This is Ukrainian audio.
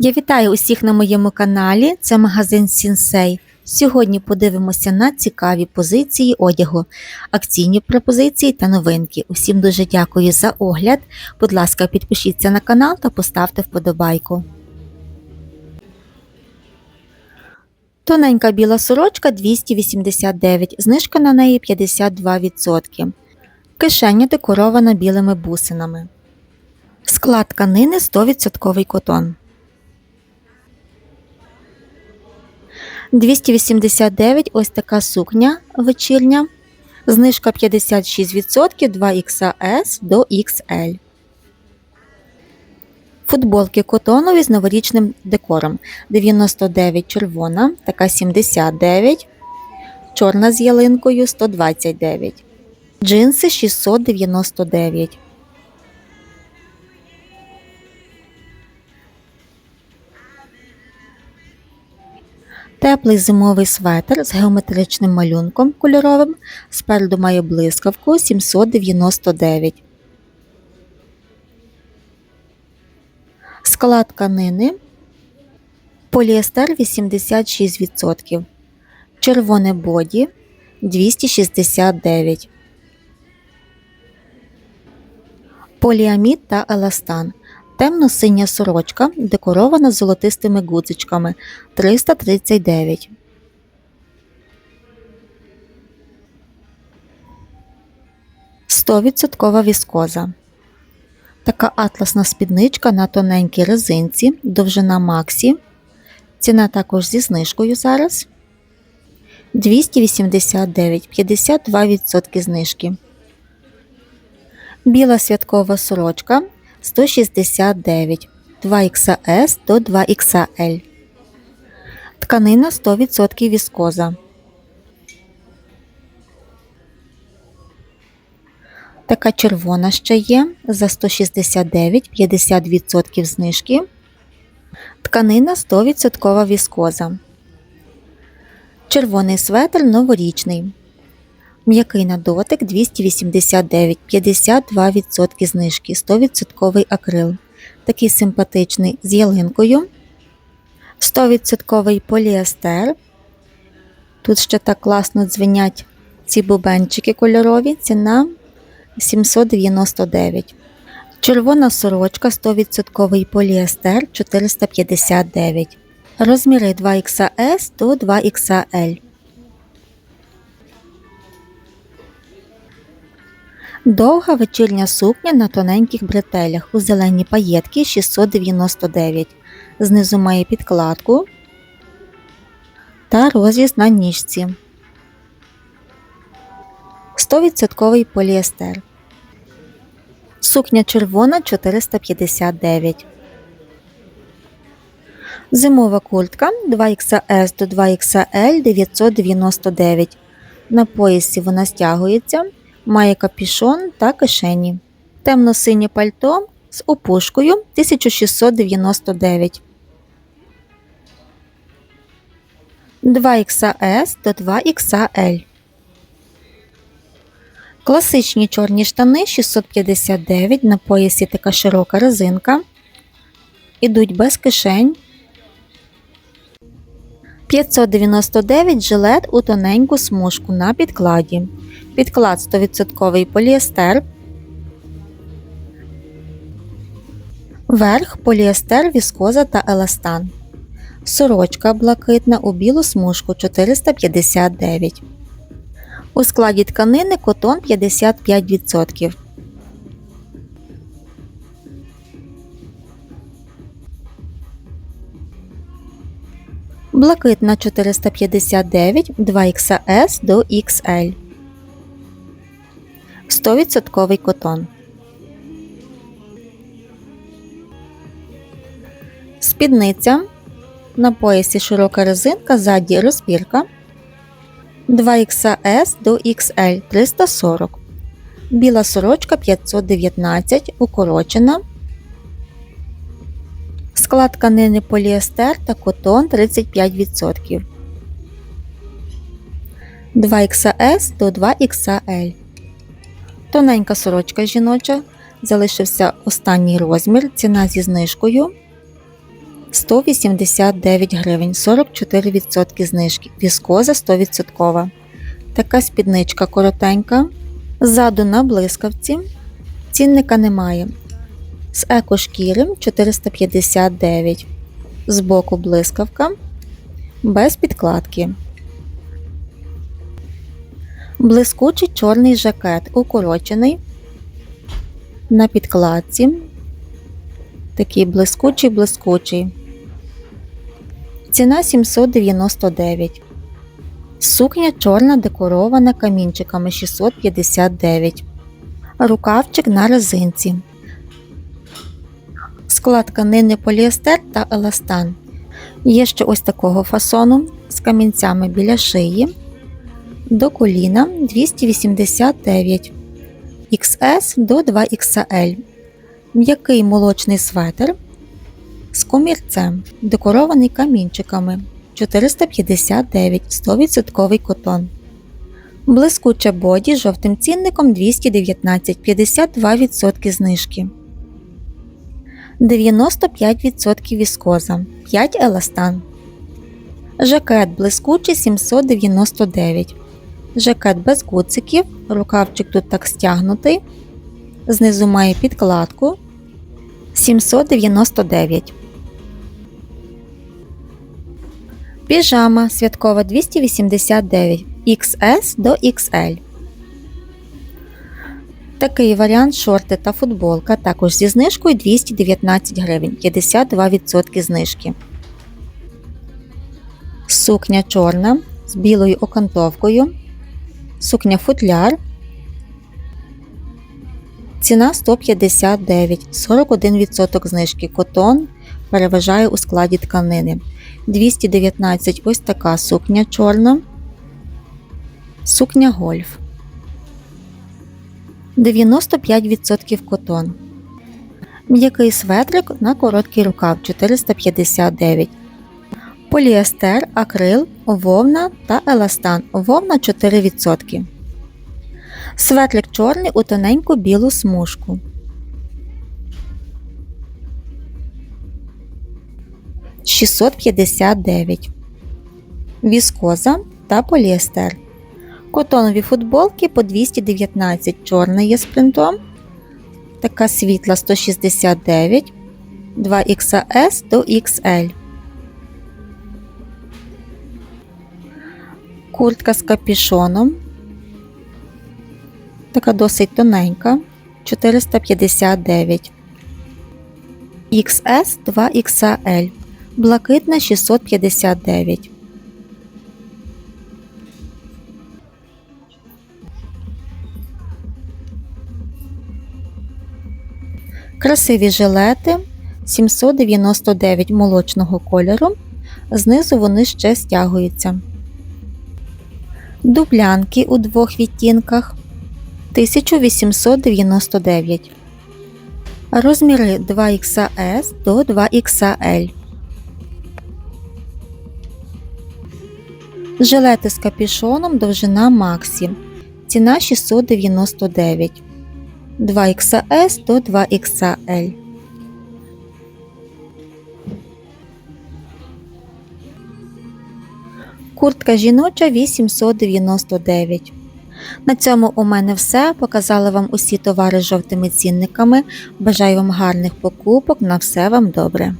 Я вітаю усіх на моєму каналі. Це магазин Сінсей. Сьогодні подивимося на цікаві позиції одягу, акційні пропозиції та новинки. Усім дуже дякую за огляд. Будь ласка, підпишіться на канал та поставте вподобайку. Тоненька біла сорочка 289, знижка на неї 52%. Кишеня декорована білими бусинами. Склад тканини 100% котон. 289 ось така сукня вечірня. Знижка 56% 2XS до XL. Футболки котонові з новорічним декором. 99 червона, така 79, чорна з ялинкою 129. Джинси 699. Теплий зимовий светр з геометричним малюнком кольоровим. Спереду має блискавку 799. Склад тканини. Поліестер 86%. Червоне боді 269. Поліамід та еластан. Темно-синя сорочка, декорована золотистими гудзичками 339. Стовідсоткова віскоза. Така атласна спідничка на тоненькій резинці, довжина Максі. Ціна також зі знижкою зараз. 289, 52% знижки. Біла святкова сорочка 169 2XS до 2XL. Тканина 100% віскоза. Така червона ще є за 169 50% знижки. Тканина 100% віскоза. Червоний светр новорічний. М'який на дотик 289, 52% знижки, 100% акрил. Такий симпатичний з ялинкою. 100% поліестер. Тут ще так класно дзвенять ці бубенчики кольорові. Ціна 799. Червона сорочка 100% поліестер 459. Розміри 2XS до 2XL. Довга вечірня сукня на тоненьких бретелях у зеленій паєтки 699. Знизу має підкладку та розріз на ніжці. 100% поліестер. Сукня червона 459. Зимова куртка 2XS до 2XL 999. На поясі вона стягується. Має капішон та кишені. Темно-синє пальто з опушкою 1699. 2XS до 2XL. Класичні чорні штани 659 на поясі така широка резинка. Ідуть без кишень. 599 жилет у тоненьку смужку на підкладі. Підклад 100% поліестер. Верх поліестер, віскоза та еластан. Сорочка блакитна у білу смужку 459. У складі тканини котон 55%. Блакитна 459 2XS до XL. 100% котон. Спідниця. На поясі широка резинка, ззаді розпірка. 2XS до XL 340. Біла сорочка 519, укорочена. Склад тканини поліестер та котон 35%. 2XS до 2XL. Тоненька сорочка жіноча. Залишився останній розмір. Ціна зі знижкою 189 гривень, 44% знижки. Віскоза 100%. Така спідничка коротенька. Ззаду на блискавці. Цінника немає. З екошкіри 459. Збоку блискавка. Без підкладки. Блискучий чорний жакет укорочений. На підкладці. Такий блискучий блискучий. Ціна 799. Сукня чорна декорована камінчиками 659. Рукавчик на резинці. Склад тканини поліестер та еластан. Є ще ось такого фасону з камінцями біля шиї. До коліна 289 XS до 2XL. М'який молочний светр з комірцем, декорований камінчиками 459 100% котон. Блискуче боді з жовтим цінником 219 52% знижки. 95% віскоза 5 еластан. Жакет блискучий 799. Жакет без гуциків, рукавчик тут так стягнутий. Знизу має підкладку 799. Піжама святкова 289 XS до XL. Такий варіант шорти та футболка також зі знижкою 219 гривень 52% знижки. Сукня чорна з білою окантовкою. Сукня футляр. Ціна 159, 41% знижки. Котон переважає у складі тканини. 219 ось така сукня чорна. Сукня гольф. 95% котон. М'який светрик на короткий рукав 459. Поліестер, акрил, вовна та еластан. Вовна 4%. Светлик чорний у тоненьку білу смужку. Шістсот п'ятдесят дев'ять. Віскоза та поліестер. Котонові футболки по 219. Чорна є з принтом. Така світла 169. 2XS до XL. Куртка з капішоном. Така досить тоненька. 459. XS 2XL. Блакитна 659. Красиві жилети 799 молочного кольору. Знизу вони ще стягуються. Дублянки у двох відтінках 1899. Розміри 2XS до 2XL. Жилети з капюшоном довжина Максі. Ціна 699. 2XS до 2XL. Куртка жіноча 899. На цьому у мене все. Показала вам усі товари з жовтими цінниками. Бажаю вам гарних покупок. На все вам добре.